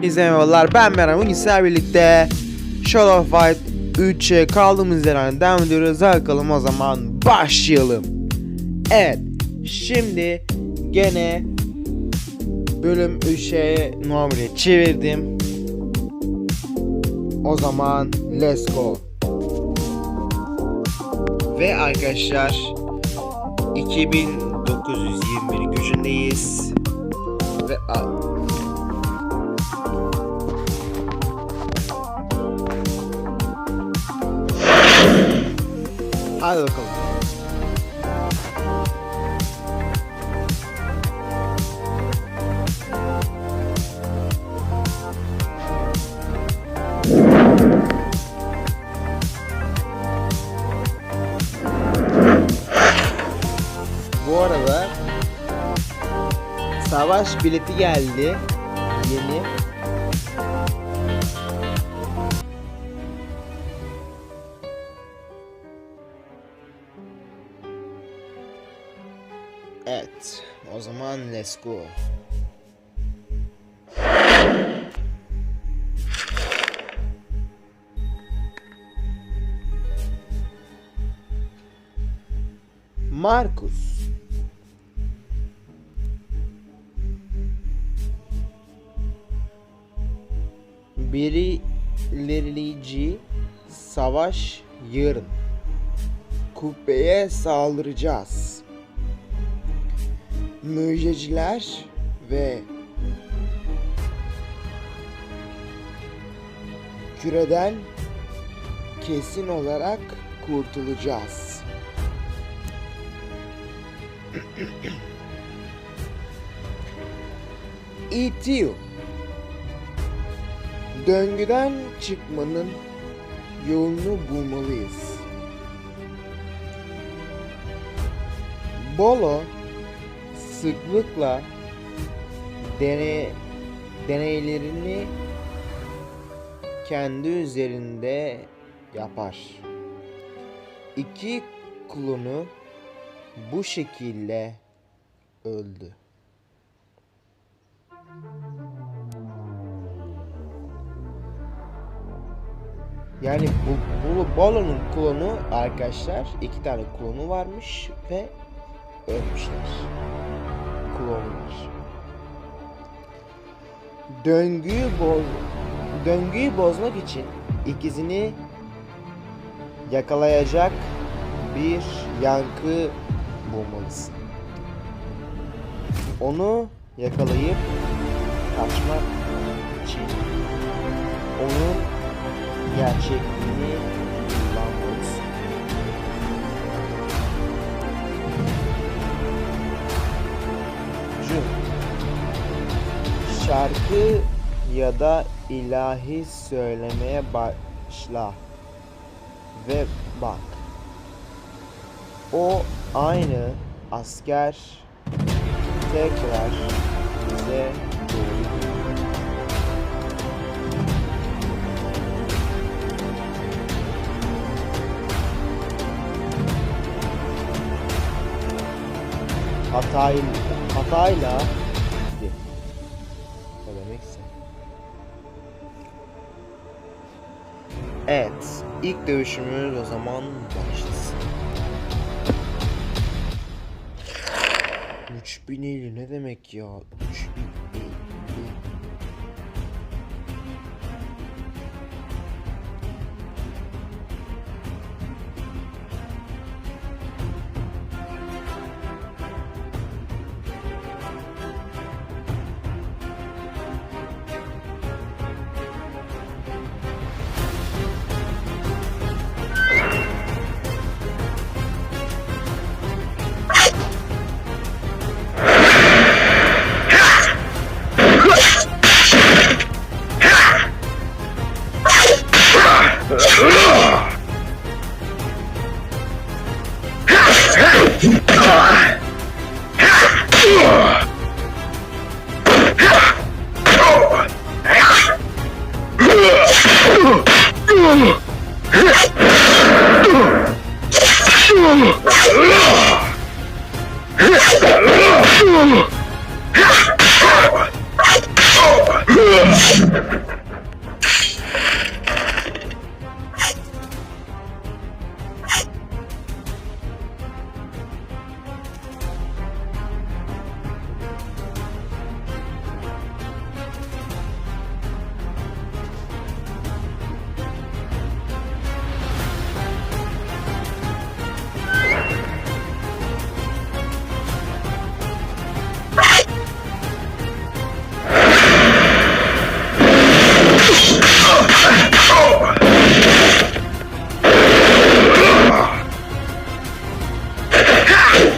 Hepinize merhabalar ben Meral bugün sizlerle birlikte Shadow of Fight 3'e kaldığımız yerden devam ediyoruz. Bakalım o zaman başlayalım. Evet şimdi gene bölüm 3'e normale çevirdim. O zaman let's go. Ve arkadaşlar 2921 gücündeyiz. Ve Hadi bakalım. Bu arada savaş bileti geldi. Yeni. Evet. O zaman let's go. Marcus. Belirleyici savaş yarın. Kubbeye saldıracağız. Müjdeciler ve küreden kesin olarak kurtulacağız. İtiyor. Döngüden çıkmanın yolunu bulmalıyız. Bolo sıklıkla dene, deneylerini kendi üzerinde yapar. İki klonu bu şekilde öldü. Yani bu, bu Bolo'nun klonu arkadaşlar iki tane klonu varmış ve ölmüşler. Klonlar. Döngüyü boz döngüyü bozmak için ikizini yakalayacak bir yankı bulmalısın. Onu yakalayıp kaçmak için onun gerçekliğini Şarkı ya da ilahi söylemeye başla ve bak. O aynı asker tekrar bize doğru hatayla hatayla Evet, ilk dövüşümüz o zaman başlasın. 3050 ne demek ya? えっ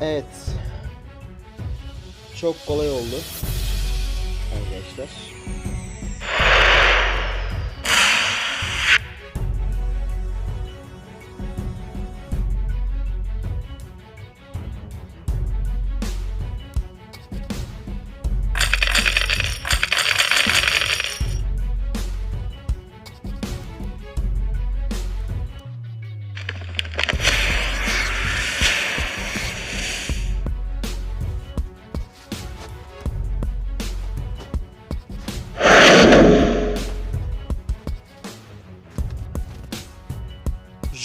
Evet. Çok kolay oldu. Arkadaşlar.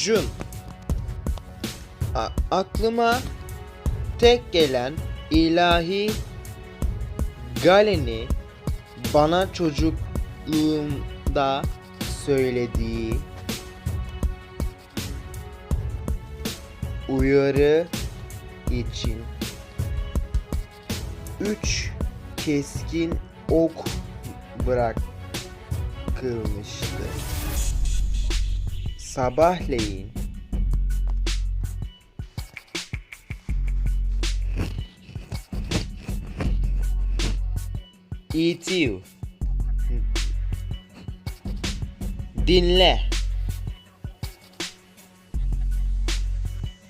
Jun. A- aklıma tek gelen ilahi Galen'i bana çocukluğumda söylediği uyarı için üç keskin ok bırakılmıştı. Sabahleyin. ETU Dinle.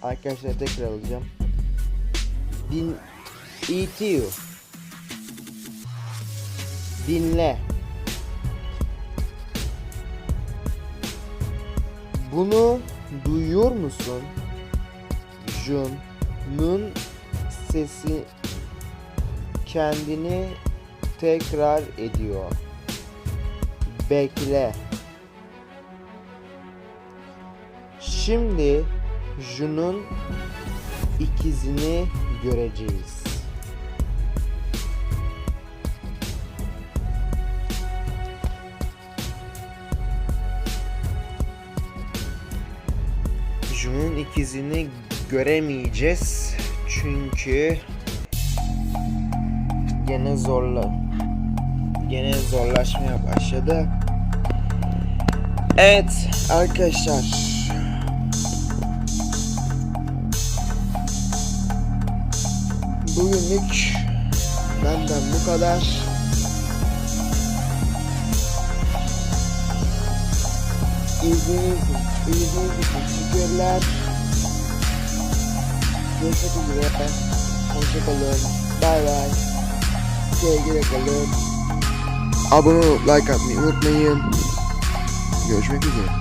Arkadaşlar tekrar alacağım. Din ETU Dinle Bunu duyuyor musun? Jun'un sesi kendini tekrar ediyor. Bekle. Şimdi Jun'un ikizini göreceğiz. Jun'un ikizini göremeyeceğiz. Çünkü gene zorla gene zorlaşmaya başladı. Evet arkadaşlar. Bugünlük benden bu kadar. İzlediğiniz izlediğiniz için teşekkürler. Görüşmek üzere. Hoşçakalın. Bay bay. Sevgiyle kalın. Abone olup like atmayı unutmayın. Görüşmek üzere.